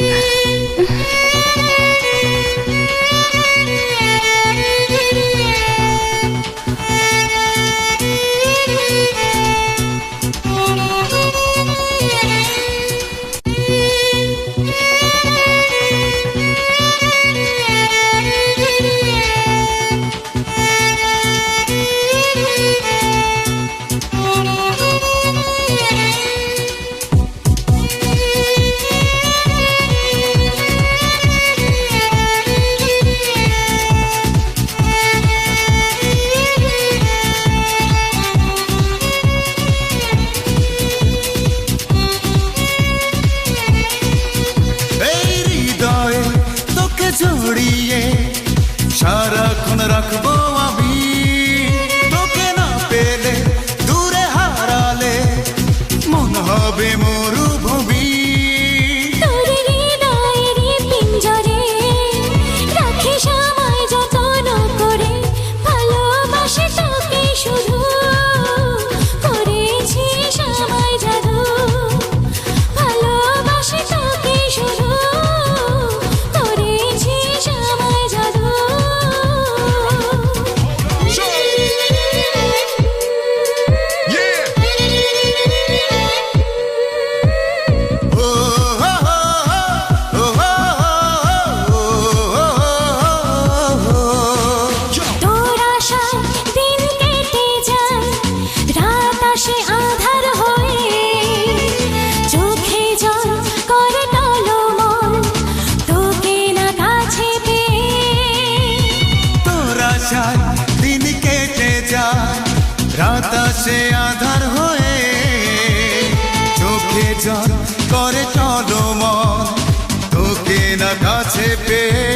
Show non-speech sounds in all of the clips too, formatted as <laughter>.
Yeah. <laughs> মন আসে আধার হয়ে চোখে জল করে চলো মন তোকে না কাছে পেয়ে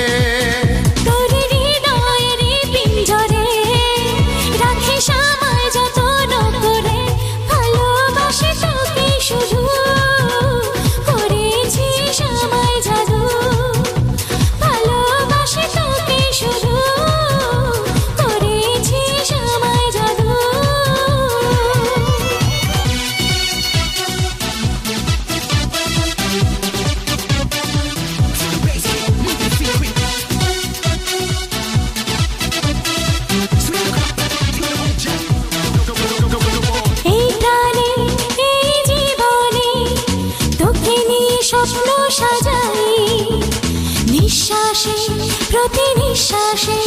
প্রতি নিঃশ্বাসে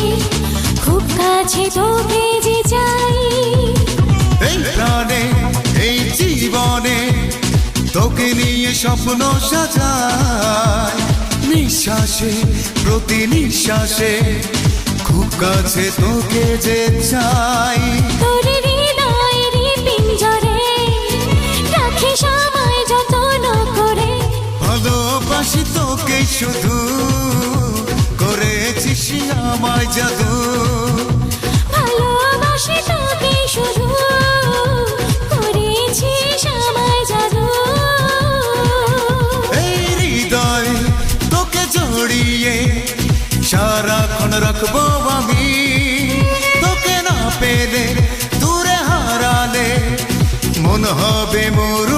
খুব কাছে তোকে যে চাই। এই প্রাণে এই জীবনে তোকে নিয়ে স্বপ্ন সাজায় নিঃশ্বাসে প্রতি নিঃশ্বাসে খুব কাছে তোকে যে চাই। তোর হৃদয়ের পিঞ্জরে রাখিস আমায় যতন করে। ভালোবাসি তোকে শুধু আমায় জাদু ভালোবাসি তোকে শুধু করেছিস আমায় জাদু এই হৃদয় তোকে জড়িয়ে সারাক্ষণ রাখব আমি। তোকে না পেলে দূরে হারালে মন হবে মরুভূমি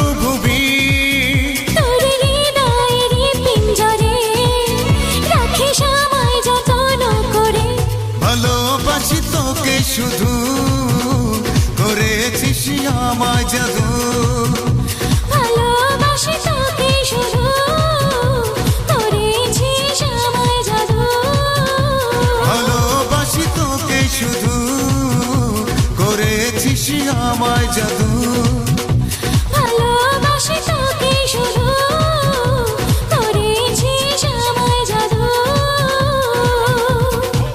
শুধু করেছিস আমায় জাদু। ভালোবাসি তোকে শুধু করেছিস আমায় জাদু। ভালোবাসি তোকে শুধু করেছিস আমায় জাদু।